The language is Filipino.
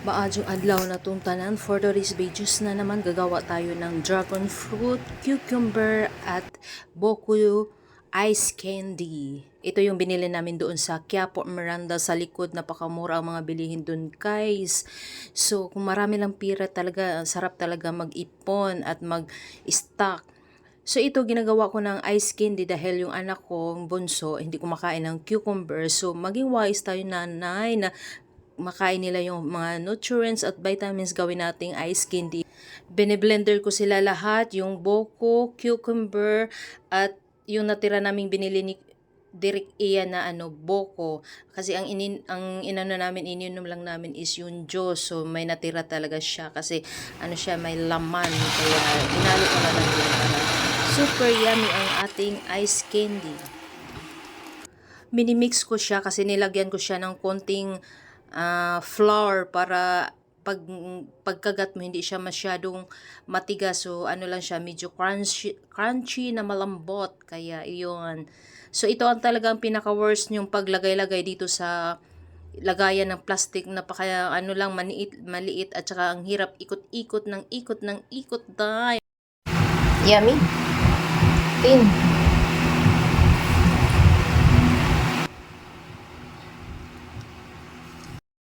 Maadyong adlaw na tong tanan for today's videos na naman gagawa tayo ng dragon fruit, cucumber at boku ice candy. Ito yung binili namin doon sa Quiapo Miranda sa likod. Napakamura ang mga bilihin doon guys. So kung marami lang pira talaga, sarap talaga mag-ipon at mag-stock. So ito ginagawa ko ng ice candy dahil yung anak ko, ang bunso, hindi kumakain ng cucumber. So maging wise tayo nanay na makain nila yung mga nutrients at vitamins gawin nating ice candy. Biniblender ko sila lahat, yung boko, cucumber, at yung natira naming binili ni Derek Ian na ano, boko. Kasi ang inin ang inano namin, ininom lang namin is yung juice. So may natira talaga siya kasi ano siya, may laman. Kaya inalo ko na lang para super yummy ang ating ice candy minimix ko siya kasi nilagyan ko siya ng konting ah, flour para pag pagkagat mo hindi siya masyadong matigas. So ano lang siya medyo crunchy crunchy na malambot. Kaya iyon. So ito ang talagang pinaka worst yung paglagay-lagay dito sa lagayan ng plastic. Na pa kaya ano lang maniit maliit at saka ang hirap ikot-ikot ng ikot ng ikot dahil Yummy. Tin.